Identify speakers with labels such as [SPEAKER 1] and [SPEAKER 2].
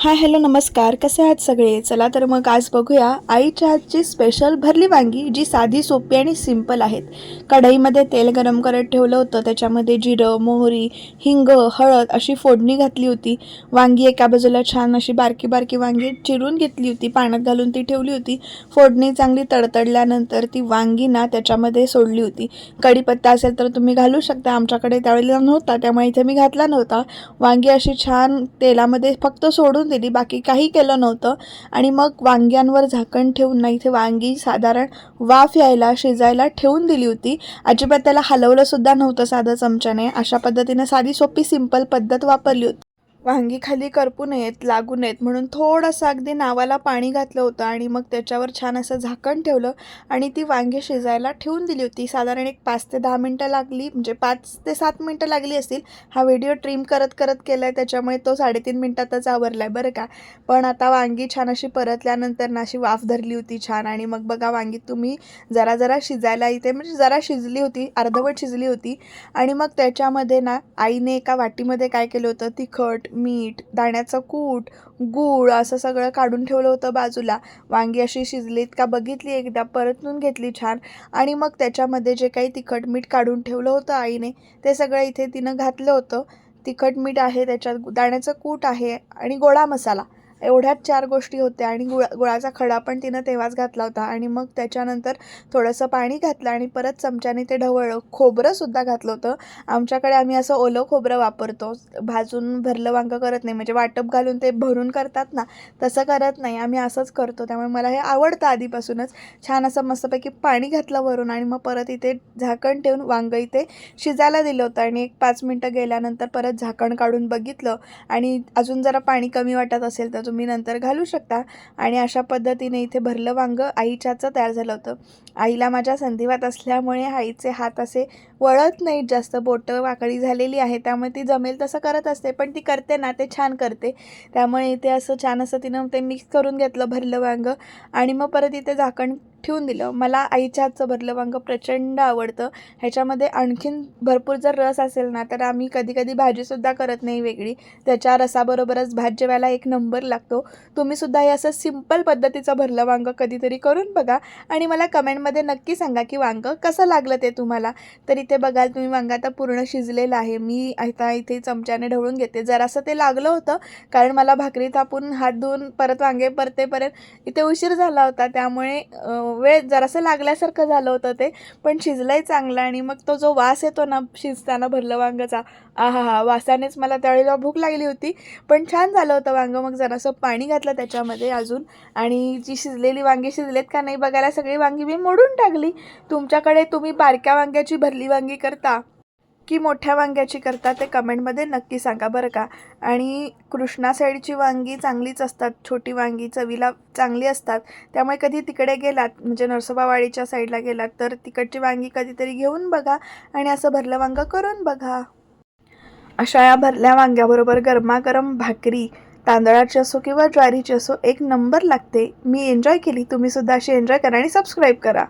[SPEAKER 1] Hi hello नमस्कार. कसे आहात सगळे? चला तर मग आज बघूया आईच्या हातची स्पेशल भरली वांगी जी साधी सोपी आणि सिंपल आहेत. कढईमध्ये तेल गरम करत ठेवलं होतं. त्याच्यामध्ये जिरं मोहरी हिंग हळद अशी फोडणी घातली होती. वांगी एका बाजूला छान अशी बारकी बारकी वांगी चिरून घेतली होती. पाण्यात घालून ती ठेवली होती. फोडणी चांगली तडतडल्यानंतर ती वांगी ना त्याच्यामध्ये सोडली होती. कढीपत्ता असेल तर तुम्ही घालू शकता. आमच्याकडे त्यावेळेला नव्हता त्यामुळे इथे मी घातला नव्हता. वांगी अशी छान तेलामध्ये फक्त सोडून दिली बाकी काही केलं नव्हतं. आणि मग वांग्यांवर झाकण ठेवून ना इथे वांगी साधारण वाफ यायला शिजायला ठेवून दिली होती. अजिबात त्याला हलवलं सुद्धा नव्हतं साधं चमच्याने. अशा पद्धतीने साधी सोपी सिंपल पद्धत वापरली होती. वांगी खाली करपू नयेत लागू नयेत म्हणून थोडंसं अगदी नावाला पाणी घातलं होतं आणि मग त्याच्यावर छान असं झाकण ठेवलं आणि ती वांगी शिजायला ठेवून दिली होती. साधारण एक पाच ते दहा मिनटं लागली म्हणजे पाच ते सात मिनटं लागली असतील. हा व्हिडिओ ट्रिम करत करत केला आहे त्याच्यामुळे तो साडेतीन मिनटातच आवरला आहे बरं का. पण आता वांगी छान अशी परतल्यानंतर ना अशी वाफ धरली होती छान आणि मग बघा वांगी तुम्ही जरा जरा शिजायला इथे म्हणजे जरा शिजली होती अर्धवट शिजली होती. आणि मग त्याच्यामध्ये ना आईने एका वाटीमध्ये काय केलं होतं तिखट मीठ दाण्याचं कूट गूळ असं सगळं काढून ठेवलं होतं बाजूला. वांगी अशी शिजलीत का बघितली एकदा परतून घेतली छान. आणि मग त्याच्यामध्ये जे काही तिखट मीठ काढून ठेवलं होतं आईने ते सगळं इथे तिनं घातलं होतं. तिखट मीठ आहे त्याच्यात दाण्याचं कूट आहे आणि गोळा मसाला. एवढ्याच चार गोष्टी होत्या आणि गुळा गुळाचा खडा पण तिनं तेव्हाच घातला होता. आणि मग त्याच्यानंतर थोडंसं पाणी घातलं आणि परत चमच्याने ते ढवळलं खोबरंसुद्धा घातलं होतं. आमच्याकडे आम्ही असं ओलं खोबरं वापरतो. भाजून भरलं वांगं करत नाही. म्हणजे वाटप घालून ते भरून करतात ना तसं करत नाही. आम्ही असंच करतो. त्यामुळे मला हे आवडतं आधीपासूनच. छान असं मस्तपैकी पाणी घातलं वरून आणि मग परत इथे झाकण ठेवून वांगं इथे शिजायला दिलं होतं. आणि एक पाच मिनटं गेल्यानंतर परत झाकण काढून बघितलं. आणि अजून जरा पाणी कमी वाटत असेल तर तुम्ही नंतर घालू शकता. आणि अशा पद्धतीने इथे भरलं वांगं आईच्याचं तयार झालं होतं. आईला माझ्या संधिवात असल्यामुळे आईचे हात असे वळत नाहीत. जास्त बोटं वाकडी झालेली आहे त्यामुळे ती जमेल तसं करत असते पण ती करते ना ते छान करते. त्यामुळे इथे असं छान असं तिनं ते मिक्स करून घेतलं भरलं वांगं आणि मग परत इथे झाकण ठेवून दिलं. मला आईच्या हातचं भरलं वांगं प्रचंड आवडतं. ह्याच्यामध्ये आणखीन भरपूर जर रस असेल ना तर आम्ही कधी कधी भाजीसुद्धा करत नाही वेगळी. त्याच्या रसाबरोबरच भात जेवायला एक नंबर लागतो. तुम्हीसुद्धा हे असं सिंपल पद्धतीचं भरलं वांगं कधीतरी करून बघा आणि मला कमेंटमध्ये नक्की सांगा की वांगं कसं लागलं ते तुम्हाला? तर इथे बघाल तुम्ही वांगं आता पूर्ण शिजलेलं आहे. मी आता इथे चमच्याने ढवळून घेते. जरासं ते लागलं होतं कारण मला भाकरी थापून हात धुवून परत वांगे परतेपर्यंत इथे उशीर झाला होता. त्यामुळे वेळ जरासं लागल्यासारखं झालं होतं ते. पण शिजलंय चांगलं आणि मग तो जो वास येतो ना शिजताना भरलं वांगाचा आहा हा वासानेच मला त्यावेळेला भूक लागली होती. पण छान झालं होतं वांगं. मग जरासं पाणी घातलं त्याच्यामध्ये अजून. आणि जी शिजलेली वांगी शिजलेत का नाही बघायला सगळी वांगी मी मोडून टाकली? तुमच्याकडे तुम्ही बारक्या वांग्याची भरली वांगी करता? की मोठ्या वांग्याची करता ते कमेंटमध्ये नक्की सांगा बरं का. आणि कृष्णा साईडची वांगी चांगलीच असतात छोटी वांगी चवीला चांगली असतात. त्यामुळे कधी तिकडे गेलात म्हणजे नरसोबावाडीच्या साईडला गेलात तर तिकडची वांगी कधीतरी घेऊन बघा आणि असं भरलं वांगं करून बघा. अशा या भरल्या वांग्याबरोबर गरमागरम भाकरी तांदळाची असो किंवा ज्वारीची असो एक नंबर लागते. मी एन्जॉय केली. तुम्हीसुद्धा अशी एन्जॉय करा आणि सबस्क्राईब करा.